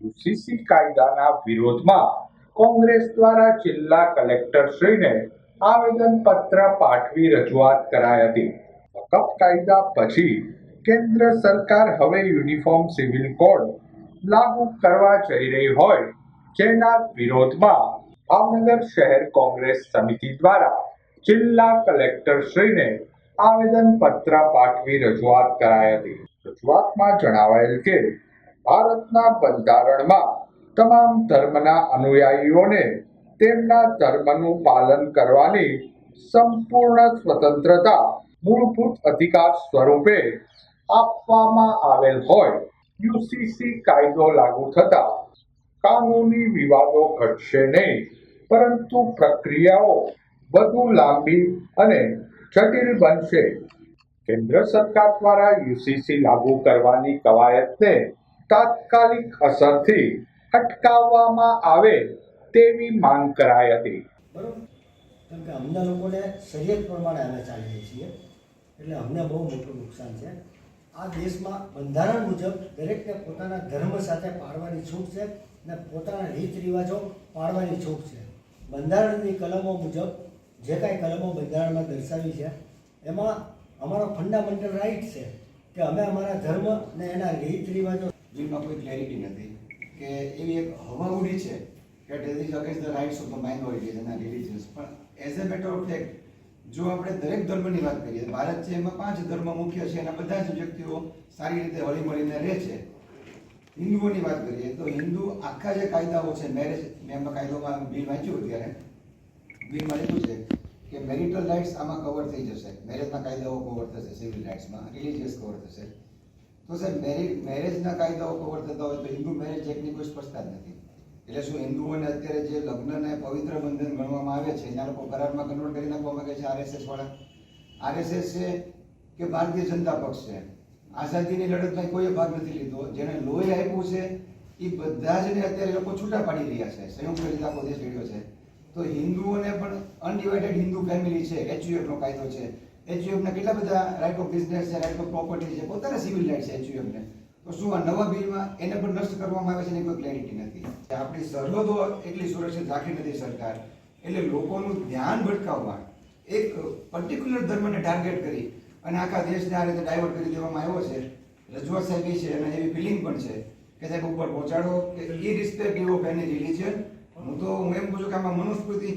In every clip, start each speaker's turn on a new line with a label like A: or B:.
A: UCC કાયદાના વિરોધમાં કોંગ્રેસ દ્વારા જિલ્લા કલેક્ટરશ્રીને આવેદન પત્ર પાઠવી રજૂઆત કરાઈ હતી. વકફ કાયદા પછી કેન્દ્ર સરકાર હવે યુનિફોર્મ સિવિલ કોડ લાગુ કરવા જઈ રહી હોય જેના વિરોધમાં ભાવનગર શહેર કોંગ્રેસ સમિતિ દ્વારા જિલ્લા કલેક્ટરશ્રીને આવેદન પત્ર પાઠવી રજૂઆત કરાઈ હતી. રજૂઆતમાં જણાવાયેલ કે ભારતના બંધારણમાં તમામ ધર્મના અનુયાયીઓને તેમના ધર્મનું પાલન કરવાની સંપૂર્ણ સ્વતંત્રતા મૂળભૂત અધિકાર સ્વરૂપે આપવામાં આવેલ હોય. યુસીસી કાયદો લાગુ થતા કાનૂની વિવાદો ઘટશે નહીં, પરંતુ પ્રક્રિયાઓ વધુ લાંબી અને જટિલ બનશે. કેન્દ્ર સરકાર દ્વારા યુસીસી લાગુ કરવાની કવાયતને તાત્કાલિક અસરથી અટકાવવામાં આવે તેવી માંગ કરાઈ હતી.
B: કારણ કે અમને લોકોને શરીયત પ્રમાણે અમે ચાલીએ છીએ. એટલે અમને બહુ મોટું નુકસાન છે. આ દેશમાં બંધારણ મુજબ દરેકને પોતાના ધર્મ સાથે પાળવાની છૂટ છે ને પોતાના રીત રિવાજો પાળવાની છૂટ છે. બંધારણની કલમો મુજબ જે કાંઈ કલમો બંધારણમાં દર્શાવી છે, એમાં અમારો ફંડામેન્ટલ રાઇટ છે કે અમે અમારા ધર્મ ને એના રીત રિવાજો
C: બિલમાં કોઈ ક્લેરિટી નથી. કે એવી એક હવા ઉડી છે કે it is against the rights of the minorities એના રિલિજન્સ પણ as a matter of fact જો આપણે દરેક ધર્મની વાત કરીએ, ભારત છે એમાં પાંચ ધર્મ મુખ્ય છે અને બધા જ વ્યક્તિઓ સારી રીતે હળી મળીને રહે છે. હિન્દુઓની વાત કરીએ તો હિન્દુ આખા જે કાયદાઓ છે મેરેજ મેં એમના કાયદોમાં બિલ વાંચ્યું ત્યારે. બિલમાં લીધું છે કે મેરિટલ રાઇટ્સ આમાં કવર થઈ જશે. મેરેજના કાયદાઓ કવર થશે સિવિલ રાઇટ્સમાં રિલિજિયસ કવર થશે. તો સાહેબ મેરેજ મેરેજના કાયદાઓ કવર થતા હોય તો હિન્દુ મેરેજ એક્ટની કોઈ સ્પષ્ટતા નથી. એટલે શું હિન્દુઓને અત્યારે જે લગ્નને પવિત્ર બંધન ગણવામાં આવે છે, એના લોકો કરારમાં કન્વર્ટ કરી નાખવા માંગે છે આરએસએસ વાળા? આરએસએસ છે કે ભારતીય જનતા પક્ષ છે? આઝાદીની લડતમાં કોઈએ ભાગ નથી લીધો. જેને લોહી આપ્યું છે, એ બધા જ અત્યારે લોકો છૂટા પાડી રહ્યા છે. સંયુક્ત રીતે આખો દેશ લડ્યો છે. તો હિન્દુઓને પણ અનડિવાઇડેડ હિન્દુ ફેમિલી છે એચયુએફનો કાયદો છે. એચયુએફ ના કેટલા બધા રાઇટ ઓફ બિઝનેસ છે રાઇટ ઓફ પ્રોપર્ટી છે, પોતાના સિવિલ રાઇટ છે એચયુએમને તો શું આ નવા બિલમાં એને પણ નષ્ટ કરવામાં આવે છે એની કોઈ ક્લેરિટી નથી? આપણી સરહદો એટલી સુરક્ષિત રાખી નથી સરકાર. એટલે લોકોનું ધ્યાન ભટકાવવા એક પર્ટિક્યુલર ધર્મને ટાર્ગેટ કરી અને આખા દેશને આ રીતે ડાયવર્ટ કરી દેવામાં આવ્યો છે. રજૂઆત સાહેબ એ છે અને એવી ફિલિંગ પણ છે કે સાહેબ ઉપર પહોંચાડો કે ઇરિસ્પેક્ટિવ ઓફ એની રિલિજન હું તો હું એમ પૂછું કે આમાં મનુસ્મૃતિ,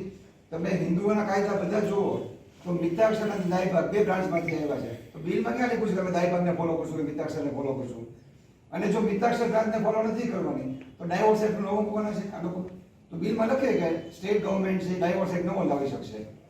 C: તમે હિન્દુઓના કાયદા બધા જુઓ. તો મિતાક્ષર અને દાયભાગ બે બ્રાન્ચમાંથી આવ્યા છે. તો બિલમાં ક્યાં લખ્યું છે તમે દાયભાગને ફોલો કરશો કે મિત્રાક્ષરને ફોલો કરશો? અને જો મિતાક્ષર બ્રાન્ચને ફોલો નથી કરવાની, તો ડાયવર્સ એક્ટ નવો મૂકવાના છે? આ લોકો તો બિલમાં લખે કે સ્ટેટ ગવર્મેન્ટ છે ડાયવર્સ એક્ટ નવો લાવી શકશે.